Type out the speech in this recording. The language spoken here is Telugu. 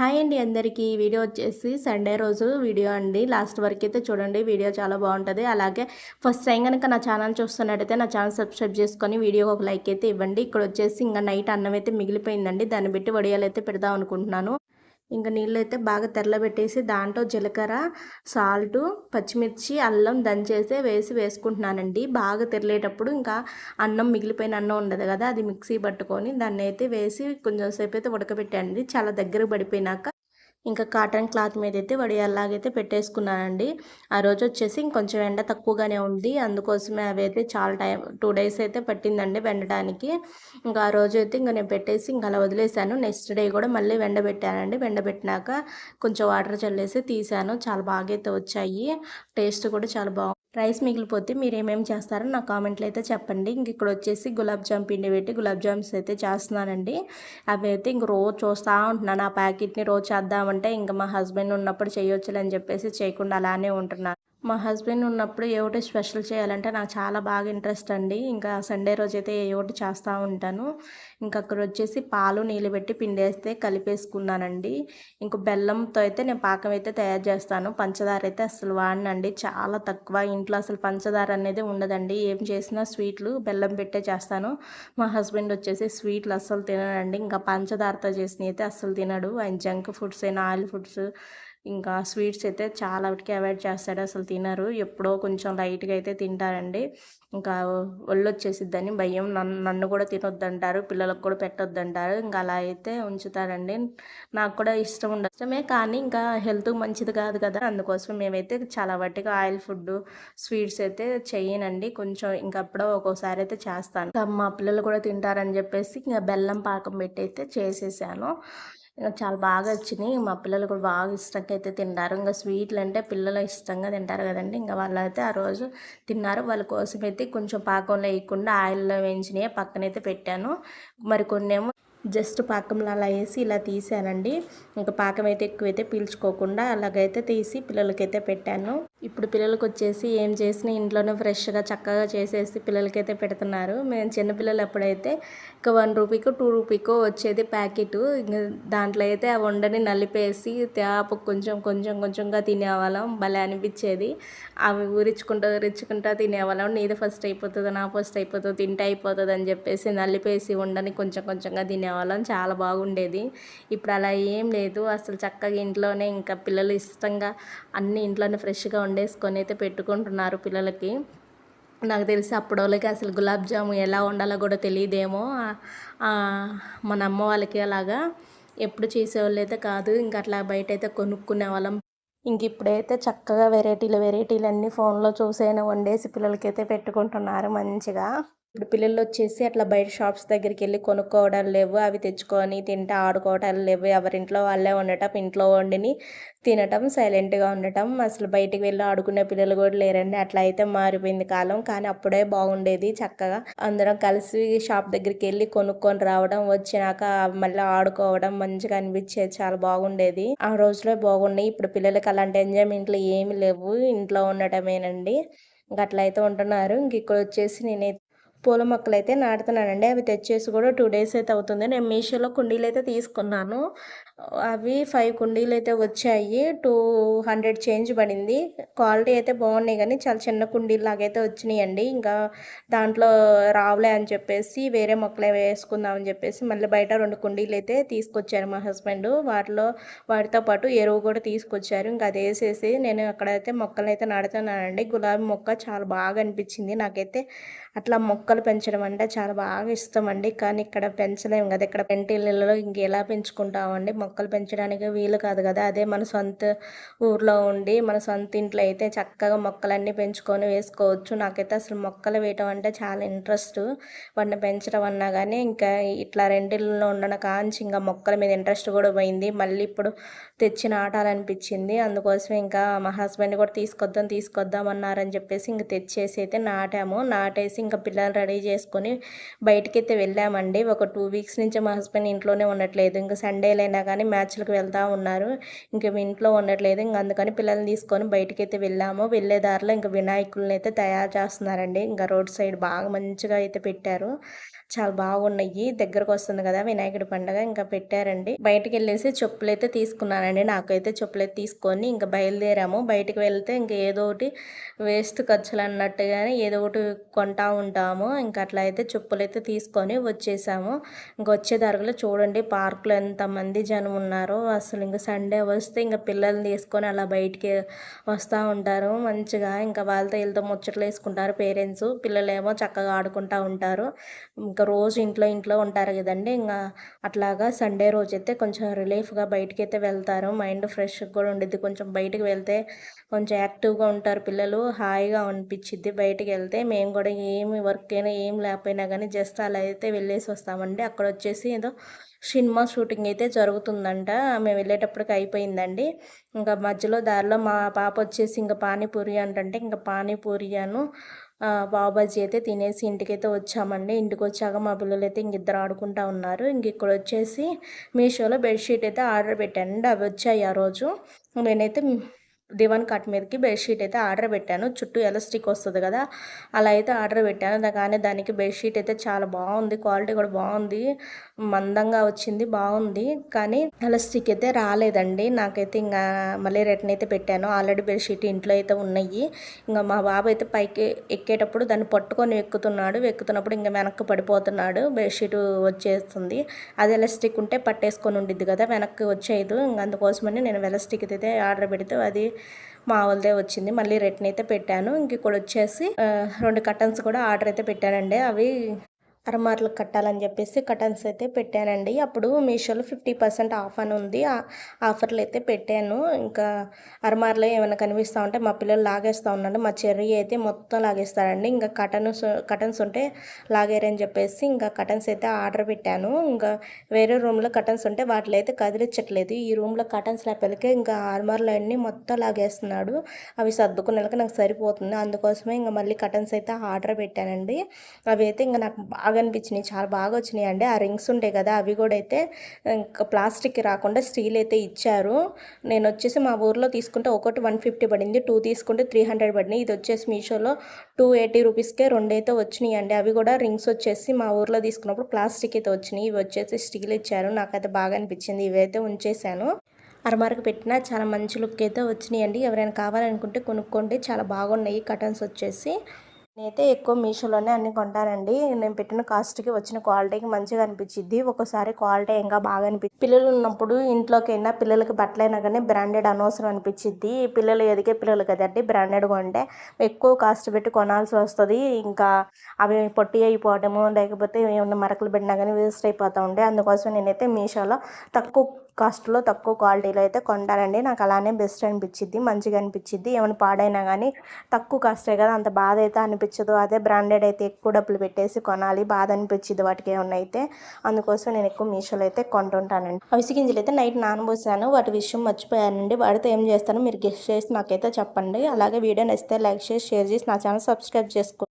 హాయ్ అండి అందరికీ. ఈ వీడియో వచ్చేసి సండే రోజు వీడియో అండి. లాస్ట్ వరకు అయితే చూడండి వీడియో చాలా బాగుంటుంది. అలాగే ఫస్ట్ టైం కనుక నా ఛానల్ చూస్తున్నట్టయితే నా ఛానల్ సబ్స్క్రైబ్ చేసుకొని వీడియోకి ఒక లైక్ అయితే ఇవ్వండి. ఇక్కడ వచ్చేసి ఇంకా నైట్ అన్నం అయితే మిగిలిపోయిందండి. దాన్ని బట్టి వడియాలు అయితే పెడదాం అనుకుంటున్నాను. ఇంకా నీళ్ళు అయితే బాగా తెరలబెట్టేసి దాంట్లో జీలకర్ర సాల్టు పచ్చిమిర్చి అల్లం దంచేసి వేసి వేసుకుంటున్నానండి. బాగా తెరలేటప్పుడు ఇంకా అన్నం మిగిలిపోయిన అన్నం ఉండదు కదా అది మిక్సీ పట్టుకొని దాన్ని అయితే వేసి కొంచెం సేపు అయితే ఉడకబెట్టండి చాలా దగ్గర పడిపోయినాక ఇంకా కాటన్ క్లాత్ మీద అయితే వడియాలాగైతే పెట్టేసుకున్నానండి. ఆ రోజు వచ్చేసి ఇంకొంచెం ఎండ తక్కువగానే ఉంది. అందుకోసమే అవి అయితే చాలా టైం టూ డేస్ అయితే పట్టిందండి వెండడానికి. ఇంకా ఆ రోజు అయితే ఇంకా నేను పెట్టేసి ఇంకా అలా వదిలేసాను నెక్స్ట్ డే కూడా మళ్ళీ వెండబెట్టానండి వెండబెట్టినాక కొంచెం వాటర్ చల్లేసి తీసాను చాలా బాగా అయితే వచ్చాయి. టేస్ట్ కూడా చాలా బాగుంది రైస్ మిగిలిపోతే మీరు ఏమేమి చేస్తారో నా కామెంట్లు అయితే చెప్పండి. ఇంక ఇక్కడ వచ్చేసి గులాబ్ జామ్ పిండి పెట్టి గులాబ్ జామ్స్ అయితే చేస్తున్నానండి. అవి అయితే ఇంక రోజు చూస్తూ ఉంటున్నాను. ఆ ప్యాకెట్ని రోజు చేద్దాం చేద్దామంటే ఇంకా మా హస్బెండ్ ఉన్నప్పుడు చేయొచ్చులని చెప్పేసి చేయకుండా అలానే ఉంటున్నాను హస్బెండ్ ఉన్నప్పుడు ఏ ఒకటి స్పెషల్ చేయాలంటే నాకు చాలా బాగా ఇంట్రెస్ట్ అండి. ఇంకా సండే రోజు అయితే ఏ ఒకటి చేస్తూ ఉంటాను. ఇంకా అక్కడ వచ్చేసి పాలు నీళ్ళు పెట్టి పిండేస్తే కలిపేసుకున్నానండి. ఇంక బెల్లంతో అయితే నేను పాకం అయితే తయారు చేస్తాను. పంచదార అయితే అసలు వాడినండి. చాలా తక్కువ ఇంట్లో అసలు పంచదార అనేది ఉండదండి. ఏం చేసినా స్వీట్లు బెల్లం పెట్టే చేస్తాను. మా హస్బెండ్ వచ్చేసి స్వీట్లు అస్సలు తినడండి. ఇంకా పంచదారతో చేసినవి అయితే అస్సలు తినడు. ఆయన జంక్ ఫుడ్స్ అయినా ఆయిల్ ఫుడ్స్ ఇంకా స్వీట్స్ అయితే చాలా వాటికి అవాయిడ్ చేస్తాడు అసలు తినరు. ఎప్పుడో కొంచెం లైట్గా అయితే తింటారండి. ఇంకా ఒళ్ళు వచ్చేసిద్దని భయం. నన్ను నన్ను కూడా తినొద్దంటారు పిల్లలకు కూడా పెట్టొద్దంటారు. ఇంకా అలా అయితే ఉంచుతారండి. నాకు కూడా ఇష్టం ఉండదు ఇష్టమే కానీ ఇంకా హెల్త్ మంచిది కాదు కదా. అందుకోసం మేమైతే చాలా వాటికి ఆయిల్ ఫుడ్ స్వీట్స్ అయితే చేయనండి. కొంచెం ఇంకప్పుడో ఒక్కోసారి అయితే చేస్తాను. మా పిల్లలు కూడా తింటారని చెప్పేసి ఇంకా బెల్లం పాకం పెట్టి అయితే చేసేసాను. చాలా బాగా వచ్చినాయి. మా పిల్లలు కూడా బాగా ఇష్టంగా అయితే తిన్నారు ఇంకా స్వీట్లు అంటే పిల్లలు ఇష్టంగా తింటారు కదండి. ఇంకా వాళ్ళు అయితే ఆ రోజు తిన్నారు. వాళ్ళ కోసం అయితే కొంచెం పాకంలో వేయకుండా ఆయిల్లో వేయించినాయి పక్కనైతే పెట్టాను. మరి కొన్నేమో ఏమో జస్ట్ పాకంలో అలా వేసి ఇలా తీసానండి. ఇంకా పాకం అయితే ఎక్కువైతే పీల్చుకోకుండా అలాగైతే తీసి పిల్లలకైతే పెట్టాను. ఇప్పుడు పిల్లలకి వచ్చేసి ఏం చేసినా ఇంట్లోనే ఫ్రెష్గా చక్కగా చేసేసి పిల్లలకైతే పెడుతున్నారు. మేము చిన్నపిల్లలు ఎప్పుడైతే ఇంకా వన్ రూపీకో టూ రూపీకో వచ్చేది ప్యాకెట్. దాంట్లో అయితే ఆ వండని నలిపేసి తేపు కొంచెం కొంచెం కొంచెంగా తినేవాళ్ళం. భలే అనిపించేది. అవి ఊరించుకుంటూ ఊరించుకుంటూ తినేవాళ్ళం. నీది ఫస్ట్ అయిపోతుంది నా ఫస్ట్ అయిపోతుంది తింటే అయిపోతుంది అని చెప్పేసి నలిపేసి వండని కొంచెం కొంచెంగా తినే తినేవాళ్ళం చాలా బాగుండేది. ఇప్పుడు అలా ఏం లేదు. అసలు చక్కగా ఇంట్లోనే ఇంకా పిల్లలు ఇష్టంగా అన్ని ఇంట్లోనే ఫ్రెష్గా వండేసుకొని అయితే పెట్టుకుంటున్నారు పిల్లలకి. నాకు తెలిసి అప్పుడోళ్ళకి అసలు గులాబ్ జాము ఎలా వండాలో కూడా తెలియదేమో. మన అమ్మ వాళ్ళకి అలాగా ఎప్పుడు చేసేవాళ్ళు అయితే కాదు. ఇంకా అట్లా బయట అయితే కొనుక్కునే వాళ్ళం. ఇంక ఇప్పుడైతే చక్కగా వెరైటీలు వెరైటీలు అన్నీ ఫోన్లో చూసైనా వండేసి పిల్లలకైతే పెట్టుకుంటున్నారు మంచిగా. ఇప్పుడు పిల్లలు వచ్చేసి అట్లా బయట షాప్స్ దగ్గరికి వెళ్ళి కొనుక్కోవడం లేవు. అవి తెచ్చుకొని తింటే ఆడుకోవడం లేవు. ఎవరింట్లో వాళ్ళే ఉండటం ఇంట్లో వండిని తినటం సైలెంట్గా ఉండటం. అసలు బయటికి వెళ్ళి ఆడుకునే పిల్లలు కూడా లేరండి. అట్లా అయితే మారిపోయింది కాలం. కానీ అప్పుడే బాగుండేది చక్కగా. అందరం కలిసి షాప్ దగ్గరికి వెళ్ళి కొనుక్కొని రావడం వచ్చినాక మళ్ళీ ఆడుకోవడం మంచిగా అనిపించేది. చాలా బాగుండేది. ఆ రోజులో బాగున్నాయి. ఇప్పుడు పిల్లలకి అలాంటి ఎంజాయ్మెంట్లు ఏమి లేవు. ఇంట్లో ఉండటమేనండి. ఇంకా అట్లయితే ఉంటున్నారు. ఇంక ఇక్కడ వచ్చేసి నేనైతే పూల మొక్కలు అయితే నాటుతున్నానండి. అవి తెచ్చేసి కూడా టూ డేస్ అయితే అవుతుంది. నేను మీషోలో కుండీలు అయితే తీసుకున్నాను. అవి ఫైవ్ కుండీలు అయితే వచ్చాయి. టూ హండ్రెడ్ చేంజ్ పడింది. క్వాలిటీ అయితే బాగున్నాయి కానీ చాలా చిన్న కుండీలు లాగైతే వచ్చినాయండి. ఇంకా దాంట్లో రావులే అని చెప్పేసి వేరే మొక్కలే వేసుకుందామని చెప్పేసి మళ్ళీ బయట రెండు కుండీలు అయితే తీసుకొచ్చారు మా హస్బెండ్. వాటిలో వాటితో పాటు ఎరువు కూడా తీసుకొచ్చారు. ఇంకా అది వేసేసి నేను అక్కడైతే మొక్కలు అయితే నాడుతున్నానండి గులాబీ మొక్క చాలా బాగా అనిపించింది నాకైతే. అట్లా మొక్కలు పెంచడం అంటే చాలా బాగా ఇష్టం అండి. కానీ ఇక్కడ పెంచలేము కదా. ఇక్కడ పెంటిళ్ళలో ఇంకెలా పెంచుకుంటామండి? మొక్కలు పెంచడానికి వీలు కాదు కదా. అదే మన సొంత ఊర్లో ఉండి మన సొంత ఇంట్లో అయితే చక్కగా మొక్కలన్నీ పెంచుకొని వేసుకోవచ్చు. నాకైతే అసలు మొక్కలు వేయటం అంటే చాలా ఇంట్రెస్ట్. వాటిని పెంచడం అన్నా కానీ ఇంకా ఇట్లా రెండిళ్ళలో ఉండడం కాంచి ఇంకా మొక్కల మీద ఇంట్రెస్ట్ కూడా పోయింది. మళ్ళీ ఇప్పుడు తెచ్చి నాటాలనిపించింది. అందుకోసం ఇంకా మా హస్బెండ్ కూడా తీసుకొద్దాం తీసుకొద్దాం అన్నారని చెప్పేసి ఇంక తెచ్చేసి అయితే నాటాము. నాటేసి ఇంకా పిల్లలు రెడీ చేసుకొని బయటకైతే అయితే వెళ్ళామండి. ఒక టూ వీక్స్ నుంచి మా హస్బెండ్ ఇంట్లోనే ఉండట్లేదు. ఇంకా సండేలైనా కానీ మ్యాచ్లకు వెళ్తూ ఉన్నారు. ఇంకా ఇంట్లో ఉండట్లేదు. ఇంక అందుకని పిల్లల్ని తీసుకొని బయటకైతే అయితే వెళ్ళాము. వెళ్ళే దారిలో ఇంకా వినాయకుల్ని అయితే తయారు చేస్తున్నారండి. ఇంకా రోడ్ సైడ్ బాగా మంచిగా అయితే పెట్టారు. చాలా బాగున్నాయి. దగ్గరకు వస్తుంది కదా వినాయకుడి పండుగ. ఇంకా పెట్టారండి. బయటకు వెళ్ళేసి చెప్పులు అయితే తీసుకున్నానండి. నాకైతే చెప్పులు అయితే తీసుకొని ఇంకా బయలుదేరాము. బయటకు వెళ్తే ఇంకా ఏదో ఒకటి వేస్ట్ ఖర్చులు అన్నట్టుగానే ఏదో ఒకటి కొంటా ఉంటాము. ఇంకా అట్లా అయితే చెప్పులు అయితే తీసుకొని వచ్చేసాము. ఇంకా వచ్చే దారిలో చూడండి. పార్కులో ఎంతమంది జనం ఉన్నారో. అసలు ఇంకా సండే వస్తే ఇంకా పిల్లల్ని తీసుకొని అలా బయటికి వస్తూ ఉంటారు. మంచిగా ఇంకా వాళ్ళతో వీళ్ళతో ముచ్చట్లు వేసుకుంటారు. పేరెంట్స్ పిల్లలేమో చక్కగా ఆడుకుంటూ ఉంటారు. ఇంకా రోజు ఇంట్లో ఇంట్లో ఉంటారు కదండి. ఇంకా అట్లాగా సండే రోజు అయితే కొంచెం రిలీఫ్గా బయటకి అయితే వెళ్తారు. మైండ్ ఫ్రెష్గా కూడా ఉండిద్ది. కొంచెం బయటకు వెళ్తే కొంచెం యాక్టివ్గా ఉంటారు పిల్లలు హాయిగా అనిపించిద్ది బయటకు వెళ్తే మేము కూడా ఏమి వర్క్ అయినా ఏం లేకపోయినా కానీ జస్ట్ అలా అయితే వెళ్ళేసి వస్తామండి. అక్కడ వచ్చేసి ఏదో సినిమా షూటింగ్ అయితే జరుగుతుందంట. మేము వెళ్ళేటప్పటికి అయిపోయిందండి. ఇంకా మధ్యలో దారిలో మా పాప వచ్చేసి ఇంకా పానీపూరి అంటే ఇంకా పానీపూరి అను బాబాజీ అయితే తినేసి ఇంటికైతే వచ్చామండి. ఇంటికి వచ్చాక మా పిల్లలు అయితే ఇంక ఇద్దరు ఆడుకుంటా ఉన్నారు. ఇంక ఇక్కడ వచ్చేసి మీషోలో బెడ్షీట్ అయితే ఆర్డర్ పెట్టానండి. అవి వచ్చాయి ఆ రోజు. నేనైతే దివాన్ కట్ మీదకి బెడ్షీట్ అయితే ఆర్డర్ పెట్టాను. చుట్టూ ఎలాస్టిక్ వస్తుంది కదా అలా అయితే ఆర్డర్ పెట్టాను. కానీ దానికి బెడ్షీట్ అయితే చాలా బాగుంది. క్వాలిటీ కూడా బాగుంది. మందంగా వచ్చింది బాగుంది. కానీ ఎలాస్టిక్ అయితే రాలేదండి. నాకైతే ఇంకా మళ్ళీ రిటర్న్ అయితే పెట్టాను. ఆల్రెడీ బెడ్షీట్ ఇంట్లో అయితే ఉన్నాయి. ఇంకా మా బాబు అయితే పైకి ఎక్కేటప్పుడు దాన్ని పట్టుకొని ఎక్కుతున్నాడు. ఎక్కుతున్నప్పుడు ఇంకా వెనక్కి పడిపోతున్నాడు. బెడ్షీట్ వచ్చేస్తుంది. అది ఎలాస్టిక్ ఉంటే పట్టేసుకొని ఉండిద్ది కదా వెనక్కి వచ్చేయదు. ఇంకా అందుకోసమని నేను ఎలాస్టిక్ అయితే ఆర్డర్ పెడితే అది మా వాళ్ళదే వచ్చింది. మళ్ళీ రిటర్న్ అయితే పెట్టాను. ఇంక ఇక్కడ వచ్చేసి రెండు కటన్స్ కూడా ఆర్డర్ అయితే పెట్టానండి. అవి అరమార్లు కట్టాలని చెప్పేసి కటన్స్ అయితే పెట్టానండి. అప్పుడు మీషోలో ఫిఫ్టీ పర్సెంట్ ఆఫ్ అని ఉంది. ఆఫర్లు అయితే పెట్టాను. ఇంకా అరమార్లో ఏమైనా కనిపిస్తూ ఉంటే మా పిల్లలు లాగేస్తూ ఉన్నాడు మా చెర్రీ అయితే మొత్తం లాగేస్తారండి. ఇంకా కటన్స్ కటన్స్ ఉంటే లాగారని చెప్పేసి ఇంకా కటన్స్ అయితే ఆర్డర్ పెట్టాను. ఇంకా వేరే రూమ్లో కటన్స్ ఉంటే వాటిలో అయితే కదిలించట్లేదు ఈ రూమ్లో కటన్స్ లేకపోతే ఇంకా అరమార్లు అన్నీ మొత్తం లాగేస్తున్నాడు. అవి సర్దుకునేలాగా నాకు సరిపోతుంది. అందుకోసమే ఇంకా మళ్ళీ కటన్స్ అయితే ఆర్డర్ పెట్టానండి. అవి అయితే ఇంకా నాకు బాగా అనిపించినాయి చాలా బాగా వచ్చినాయి అండి. ఆ రింగ్స్ ఉంటాయి కదా అవి కూడా అయితే ఇంకా ప్లాస్టిక్ రాకుండా స్టీల్ అయితే ఇచ్చారు. నేను వచ్చేసి మా ఊర్లో తీసుకుంటే ఒకటి వన్ ఫిఫ్టీ పడింది టూ తీసుకుంటే త్రీ హండ్రెడ్ పడినాయి. ఇది వచ్చేసి మీషోలో టూ ఎయిటీ రూపీస్కే రెండైతే వచ్చినాయి అండి. అవి కూడా రింగ్స్ వచ్చేసి మా ఊర్లో తీసుకున్నప్పుడు ప్లాస్టిక్ అయితే వచ్చినాయి. ఇవి వచ్చేసి స్టీల్ ఇచ్చారు. నాకైతే బాగా అనిపించింది. ఇవైతే ఉంచేసాను. అరమారకు పెట్టిన చాలా మంచి లుక్ అయితే వచ్చినాయండి ఎవరైనా కావాలనుకుంటే కొనుక్కోండి. చాలా బాగున్నాయి కటన్స్ వచ్చేసి. నేనైతే ఎక్కువ మీషోలోనే అన్ని కొంటానండి. నేను పెట్టిన కాస్ట్కి వచ్చిన క్వాలిటీకి మంచిగా అనిపించింది ఒక్కోసారి క్వాలిటీ ఇంకా బాగా అనిపించింది పిల్లలు ఉన్నప్పుడు ఇంట్లోకి అయినా పిల్లలకి బట్టలైనా కానీ బ్రాండెడ్ అనవసరం అనిపించింది పిల్లలు ఎదిగే పిల్లలు కదండి బ్రాండెడ్ కొంటే ఎక్కువ కాస్ట్ పెట్టి కొనాల్సి వస్తుంది. ఇంకా అవి పొట్టి అయిపోవడము లేకపోతే ఏమైనా మరకలు పెట్టినా కానీ వేస్ట్ అయిపోతూ ఉండే. అందుకోసం నేనైతే మీషోలో తక్కువ కాస్ట్లో తక్కువ క్వాలిటీలో అయితే కొంటానండి నాకు అలానే బెస్ట్ అనిపించింది మంచిగా అనిపించింది ఏమైనా పాడైనా కానీ తక్కువ కాస్టే కదా అంత బాధ అయితే అనిపించదు. అదే బ్రాండెడ్ అయితే ఎక్కువ డబ్బులు పెట్టేసి కొనాలి బాధ అనిపించింది వాటికి ఏమన్నా అయితే. అందుకోసం నేను ఎక్కువ మీషోలో అయితే కొంటుంటానండి. అవిసి గింజలు అయితే నైట్ నానబోసాను. వాటి విషయం మర్చిపోయానండి. వాడితో ఏం చేస్తాను మీరు గెస్ట్ చేసి నాకైతే చెప్పండి. అలాగే వీడియో నచ్చితే లైక్ చేసి షేర్ చేసి నా ఛానల్ సబ్స్క్రైబ్ చేసుకోండి